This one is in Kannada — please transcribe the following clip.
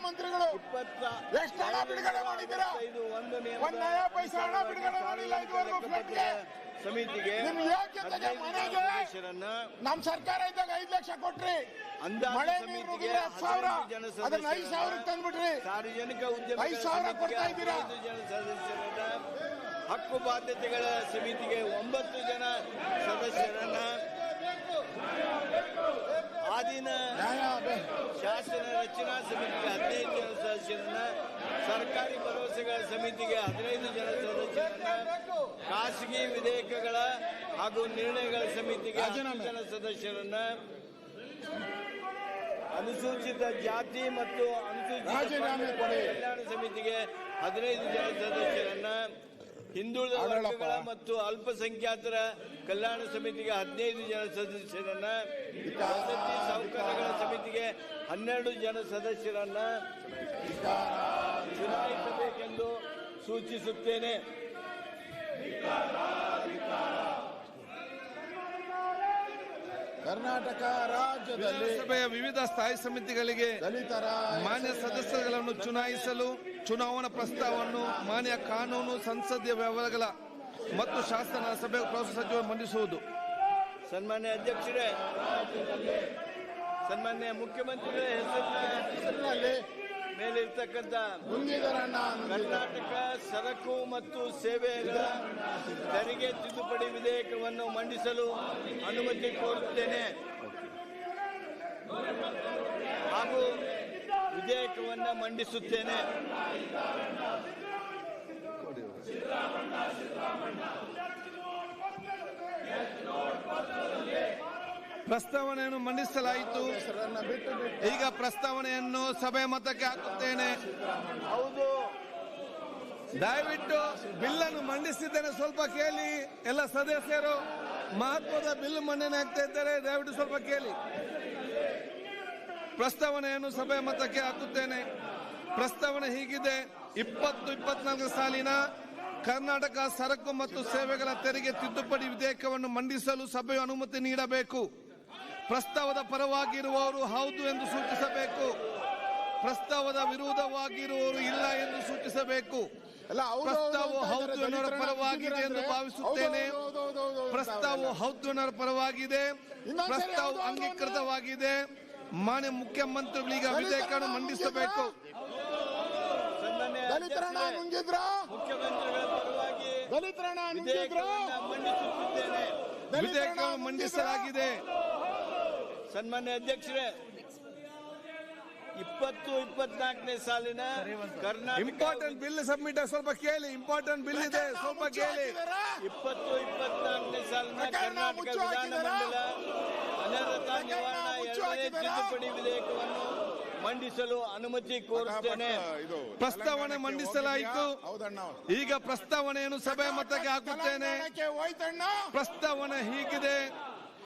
ಮಂತ್ರಿಗಳು ಎಷ್ಟು ಹಣ ಬಿಡುಗಡೆ ಮಾಡಿದ್ದೀರಾ? ಒಂದು ನಯಾ ಪೈಸೆ ಹಣ ಬಿಡುಗಡೆ ಮಾಡಿಲ್ಲ ಇದುವರೆಗೂ ಫ್ಲಡ್ಗೆ. ಸಮಿತಿಗೆ ನಿಮ್ ಸರ್ಕಾರ ಇದ್ದಾಗ ಐದ್ ಲಕ್ಷ ಕೊಟ್ರಿ ಮಳೆ ನೀರು ಸಾವಿರ ಅದನ್ನ ಐದು ಸಾವಿರ ತಂದ್ಬಿಟ್ರಿ ಸಾರ್ವಜನಿಕ ಉದ್ಯಮ ಐದು ಸಾವಿರ ಕೊಡ್ತಾ ಇದ್ದೀರಾ? ಹಕ್ಕು ಬಾಧ್ಯತೆಗಳ ಸಮಿತಿಗೆ ಒಂಬತ್ತು ಜನ ಸದಸ್ಯರನ್ನ ರಚನಾ ಸಮಿತಿಗೆ ಹದಿನೈದು ಜನ ಸದಸ್ಯರನ್ನ ಸರ್ಕಾರಿ ಭರವಸೆಗಳ ಸಮಿತಿಗೆ ಹದಿನೈದು ಜನ ಸದಸ್ಯರನ್ನ ಖಾಸಗಿ ವಿಧೇಯಕಗಳ ಹಾಗೂ ನಿರ್ಣಯಗಳ ಸಮಿತಿಗೆ ಹದಿನೈದು. ಜನ ಸದಸ್ಯರನ್ನ ಅನುಸೂಚಿತ ಜಾತಿ ಮತ್ತು ಅನುಸೂಚಿತ ಕಲ್ಯಾಣ ಸಮಿತಿಗೆ ಹದಿನೈದು ಜನ ಸದಸ್ಯರನ್ನ ಹಿಂದುಳಿದ. ವರ್ಗಗಳ ಮತ್ತು ಅಲ್ಪಸಂಖ್ಯಾತರ ಕಲ್ಯಾಣ ಸಮಿತಿಗೆ ಹದಿನೈದು ಜನ ಸದಸ್ಯರನ್ನ ಹನ್ನೆರಡು ಜನ ಸದಸ್ಯರನ್ನ ಚುನಾಯಿಸಬೇಕೆಂದು ಸೂಚಿಸುತ್ತೇನೆ. ಕರ್ನಾಟಕ ರಾಜ್ಯದಲ್ಲಿ ಸಭೆಯ ವಿವಿಧ ಸ್ಥಾಯಿ ಸಮಿತಿಗಳಿಗೆ ದಲಿತರ ಮಾನ್ಯ ಸದಸ್ಯರುಗಳನ್ನು ಚುನಾಯಿಸಲು ಚುನಾವಣಾ ಪ್ರಸ್ತಾವವನ್ನು ಮಾನ್ಯ ಕಾನೂನು ಸಂಸದೀಯ ವ್ಯವಹಾರಗಳ ಮತ್ತು ಶಾಸನ ಸಭೆ ಪ್ರವಾಸ ಸಚಿವರು ಮಂಡಿಸುವುದು. ಸನ್ಮಾನ್ಯ ಅಧ್ಯಕ್ಷರೇ ಸನ್ಮಾನ್ಯ ಮುಖ್ಯಮಂತ್ರಿಗಳ ಹೆಸರಿನ ಹೆಸರಿನಲ್ಲಿ ಮೇಲಿರ್ತಕ್ಕಂಥ ಕರ್ನಾಟಕ ಸರಕು ಮತ್ತು ಸೇವೆಗಳ ತೆರಿಗೆ ತಿದ್ದುಪಡಿ ವಿಧೇಯಕವನ್ನು ಮಂಡಿಸಲು ಅನುಮತಿ ಕೋರುತ್ತೇನೆ. ಹಾಗೂ ವಿಧೇಯಕವನ್ನು ಮಂಡಿಸುತ್ತೇನೆ. ಪ್ರಸ್ತಾವನೆಯನ್ನು ಮಂಡಿಸಲಾಯಿತು. ಈಗ ಪ್ರಸ್ತಾವನೆಯನ್ನು ಸಭೆ ಮತಕ್ಕೆ ಹಾಕುತ್ತೇನೆ. ದಯವಿಟ್ಟು ಬಿಲ್ಲನ್ನು ಮಂಡಿಸಿದ್ದೇನೆ. ಸ್ವಲ್ಪ ಕೇಳಿ ಎಲ್ಲ ಸದಸ್ಯರು, ಮಹತ್ವದ ಬಿಲ್ ಮಂಡನೆ ಆಗ್ತಾ ಇದ್ದಾರೆ ದಯವಿಟ್ಟು ಸ್ವಲ್ಪ ಕೇಳಿ. ಪ್ರಸ್ತಾವನೆಯನ್ನು ಸಭೆ ಮತಕ್ಕೆ ಹಾಕುತ್ತೇನೆ. ಪ್ರಸ್ತಾವನೆ ಹೀಗಿದೆ. ಇಪ್ಪತ್ತು ಇಪ್ಪತ್ನಾಲ್ಕು ಸಾಲಿನ ಕರ್ನಾಟಕ ಸರಕು ಮತ್ತು ಸೇವೆಗಳ ತೆರಿಗೆ ತಿದ್ದುಪಡಿ ವಿಧೇಯಕವನ್ನು ಮಂಡಿಸಲು ಸಭೆಯು ಅನುಮತಿ ನೀಡಬೇಕು. ಪ್ರಸ್ತಾವದ ಪರವಾಗಿರುವವರು ಹೌದು ಎಂದು ಸೂಚಿಸಬೇಕು. ಪ್ರಸ್ತಾವದ ವಿರೋಧವಾಗಿರುವವರು ಇಲ್ಲ ಎಂದು ಸೂಚಿಸಬೇಕು. ಎಲ್ಲ ಹೌದು, ಹೌದು ಪ್ರಸ್ತಾವ ಹೌದು ಇದ್ದಾರೆ, ಪರವಾಗಿದೆ ಎಂದು ಭಾವಿಸುತ್ತೇನೆ. ಪ್ರಸ್ತಾವವು ಹೌದು, ಹೌದು, ಹೌದು, ಹೌದು ಪ್ರಸ್ತಾವ ಹೌದು ಎನ್ನುವ ಪರವಾಗಿದೆ. ಪ್ರಸ್ತಾವ ಅಂಗೀಕೃತವಾಗಿದೆ. ಮಾನ್ಯ ವಿಧೇಯಕವನ್ನು ಮಂಡಿಸಬೇಕು. ದಲಿತರನ್ನ ನುಂಗಿದ್ರ ಮುಖ್ಯಮಂತ್ರಿಗಳ ಪರವಾಗಿ ದಲಿತರನ್ನ ನುಂಗಿದ್ರ ವಿಧೇಯಕವನ್ನು ಮಂಡಿಸುತ್ತಿದ್ದೇನೆ. ವಿಧೇಯಕವನ್ನು ಮಂಡಿಸಲಾಗಿದೆ. ಸನ್ಮಾನ್ಯ ಅಧ್ಯಕ್ಷರೇ ಇಪ್ಪತ್ತು ಇಪ್ಪತ್ನಾಲ್ಕನೇ ಸಾಲಿನ ಕರ್ನಾಟಕ ಇಂಪಾರ್ಟೆಂಟ್ ಬಿಲ್ ಸಬ್ಮಿಟ್ ಸ್ವಲ್ಪ ಕೇಳಿ. ಇಂಪಾರ್ಟೆಂಟ್ ಬಿಲ್ ಇದೆ ಸ್ವಲ್ಪ ಕೇಳಿ. ಇಪ್ಪತ್ತು ಇಪ್ಪತ್ನಾಲ್ಕನೇ ಸಾಲಿನ ಕರ್ನಾಟಕ ಮುಚ್ಚು ವಿಧಾನ ಹಾಕಿದ್ದೀರಾ? ಮಂಡಲ ಅನರ್ಹತಾ ನಿವಾರಣೆ ಎರಡನೇ ತಿದ್ದುಪಡಿ ವಿಧೇಯಕವನ್ನು ಮಂಡಿಸಲು ಅನುಮತಿ ಕೋರುತ್ತೇನೆ ಇದು ಪ್ರಸ್ತಾವನೆ ಮಂಡಿಸಲಾಯಿತು. ಹೌದಣ್ಣ ಈಗ ಪ್ರಸ್ತಾವನೆಯನ್ನು ಸಭೆ ಮತಕ್ಕೆ ಹಾಕುತ್ತೇನೆ. ಪ್ರಸ್ತಾವನೆ ಹೀಗಿದೆ.